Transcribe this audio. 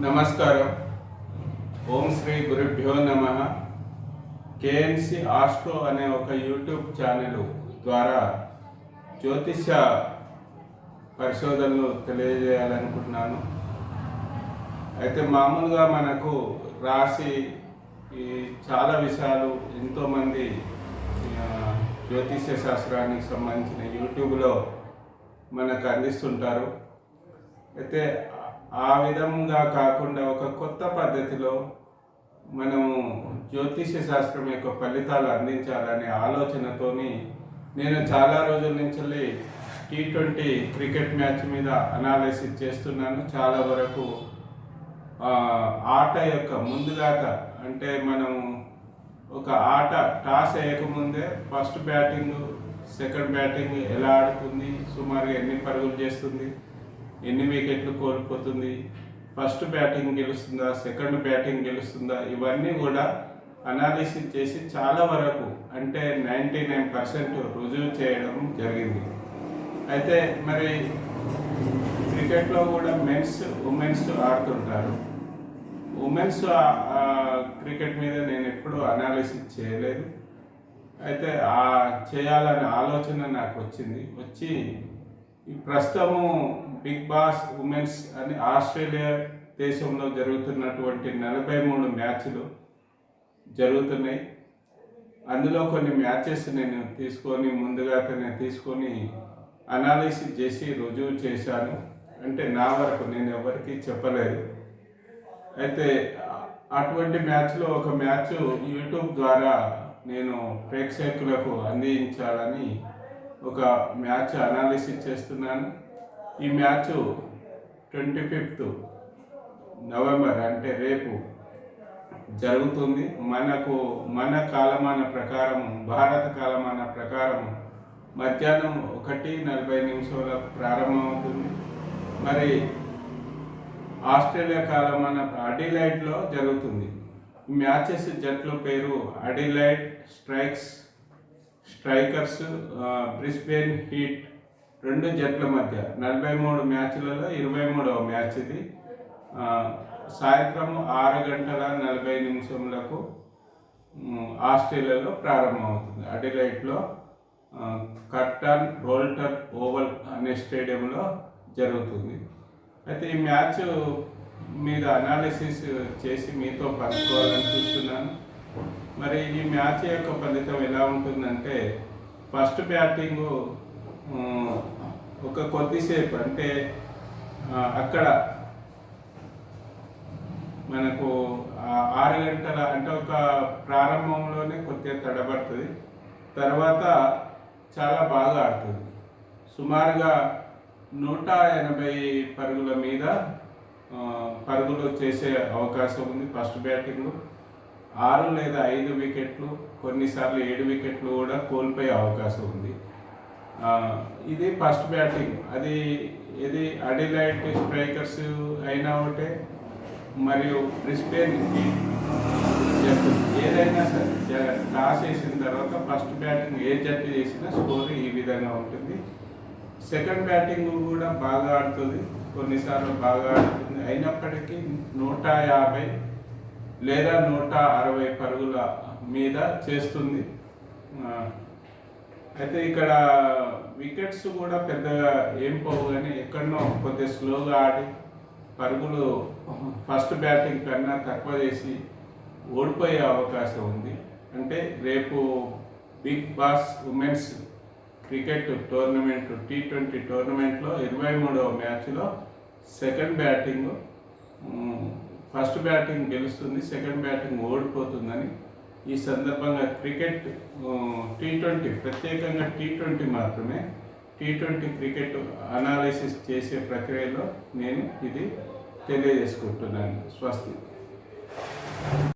నమస్కారం. ఓం శ్రీ గురుభ్యో నమ. కేఎన్సి ఆస్ట్రో అనే ఒక యూట్యూబ్ ఛానల్ ద్వారా జ్యోతిష పరిశోధనలు తెలియజేయాలనుకుంటున్నాను. అయితే మామూలుగా మనకు రాసి ఈ చాలా విషయాలు ఎంతోమంది జ్యోతిష్య జ్యోతిష శాస్త్రానికి సంబంధించిన యూట్యూబ్లో మనకు అందిస్తుంటారు. అయితే ఆ విధంగా కాకుండా ఒక కొత్త పద్ధతిలో మనము జ్యోతిష శాస్త్రం యొక్క ఫలితాలు అందించాలనే ఆలోచనతోని నేను చాలా రోజుల నుంచి టీ ట్వంటీ క్రికెట్ మ్యాచ్ మీద అనాలిసిస్ చేస్తున్నాను. చాలా వరకు ఆట యొక్క ముందుదాకా అంటే మనం ఒక ఆట టాస్ వేయకముందే ఫస్ట్ బ్యాటింగ్ సెకండ్ బ్యాటింగ్ ఎలా ఆడుతుంది సుమారుగా ఎన్ని పరుగులు చేస్తుంది ఎన్ని వికెట్లు కోల్పోతుంది? ఫస్ట్ బ్యాటింగ్ గెలుస్తుందా? సెకండ్ బ్యాటింగ్ గెలుస్తుందా? ఇవన్నీ కూడా అనాలిసిస్ చేసి చాలా వరకు అంటే నైంటీ నైన్ పర్సెంట్ రుజువు చేయడం జరిగింది. అయితే మరి క్రికెట్లో కూడా మెన్స్ ఉమెన్స్ ఆడుతుంటారు. ఉమెన్స్ క్రికెట్ మీద నేను ఎప్పుడూ అనాలిసిస్ చేయలేదు. అయితే ఆ చేయాలనే ఆలోచన నాకు వచ్చింది. వచ్చి ఈ ప్రస్తుతము బిగ్ బాస్ ఉమెన్స్ అని ఆస్ట్రేలియా దేశంలో జరుగుతున్నటువంటి నలభై మూడు మ్యాచ్లు జరుగుతున్నాయి. అందులో కొన్ని మ్యాచెస్ నేను తీసుకొని ముందుగా నేను తీసుకొని అనాలిసిస్ చేసి రుజువు చేశాను. అంటే నా వరకు నేను ఎవరికి చెప్పలేదు. అయితే అటువంటి మ్యాచ్లో ఒక మ్యాచ్ యూట్యూబ్ ద్వారా నేను ప్రేక్షకులకు అందించాలని ఒక మ్యాచ్ అనాలిసిస్ చేస్తున్నాను. ఈ మ్యాచ్ ట్వంటీ ఫిఫ్త్ నవంబర్ అంటే రేపు జరుగుతుంది. మనకు మన కాలమాన ప్రకారం భారత కాలమాన ప్రకారం మధ్యాహ్నం ఒకటి నలభై నిమిషాలకు ప్రారంభమవుతుంది. మరి ఆస్ట్రేలియా కాలమాన అడిలైట్లో జరుగుతుంది. మ్యాచెస్ జట్ల పేరు Adelaide Strikes Strikers Brisbane Heat రెండు జట్ల మధ్య నలభై మూడు మ్యాచ్లలో ఇరవై మూడవ మ్యాచ్ ఇది. సాయంత్రం ఆరు గంటల నలభై నిమిషములకు ఆస్ట్రేలియాలో ప్రారంభమవుతుంది. అడిలైట్లో కర్టన్ రోల్టర్ ఓవల్ అనే స్టేడియంలో జరుగుతుంది. అయితే ఈ మ్యాచ్ మీద అనాలిసిస్ చేసి మీతో పంచుకోవాలని చూస్తున్నాను. మరి ఈ మ్యాచ్ యొక్క ఫలితం ఎలా ఉంటుందంటే ఫస్ట్ బ్యాటింగ్ ఒక కొద్దిసేపు అంటే అక్కడ మనకు ఆరు గంటల అంటే ఒక ప్రారంభంలోనే కొద్దిగా తడబడుతుంది. తర్వాత చాలా బాగా ఆడుతుంది. సుమారుగా నూట ఎనభై పరుగుల మీద పరుగులు చేసే అవకాశం ఉంది ఫస్ట్ బ్యాటింగ్ ఆరు లేదా ఐదు వికెట్లు కొన్నిసార్లు ఏడు వికెట్లు కూడా కోల్పోయే అవకాశం ఉంది. ఇది ఫస్ట్ బ్యాటింగ్. అది ఇది అడిలైట్ స్ట్రైకర్స్ అయినా ఒకటే మరియు బ్రిస్బేన్ జట్టు. ఏదైనా సరే జ- టాస్ వేసిన తర్వాత ఫస్ట్ బ్యాటింగ్ ఏ జట్టు చేసినా స్కోర్ ఈ విధంగా ఉంటుంది. సెకండ్ బ్యాటింగ్ కూడా బాగా ఆడుతుంది. కొన్నిసార్లు బాగా ఆడుతుంది. అయినప్పటికీ నూట యాభై లేదా నూట అరవై పరుగుల మీద చేస్తుంది. అయితే ఇక్కడ వికెట్స్ కూడా పెద్దగా ఏం పోవు కానీ ఎక్కడనో కొద్దిగా స్లోగా ఆడి పరుగులు ఫస్ట్ బ్యాటింగ్ కన్నా తక్కువ చేసి ఓడిపోయే అవకాశం ఉంది. అంటే రేపు Big Bash women's cricket tournament T twenty టోర్నమెంట్లో ఇరవై మూడవ మ్యాచ్లో సెకండ్ బ్యాటింగ్ ఫస్ట్ బ్యాటింగ్ గెలుస్తుంది సెకండ్ బ్యాటింగ్ ఓడిపోతుందని ఈ సందర్భంగా క్రికెట్ టీ ట్వంటీ ప్రత్యేకంగా టీ ట్వంటీ మాత్రమే టీ ట్వంటీ క్రికెట్ అనాలిసిస్ చేసే ప్రక్రియలో నేను ఇది తెలియజేసుకుంటున్నాను. స్వస్తి.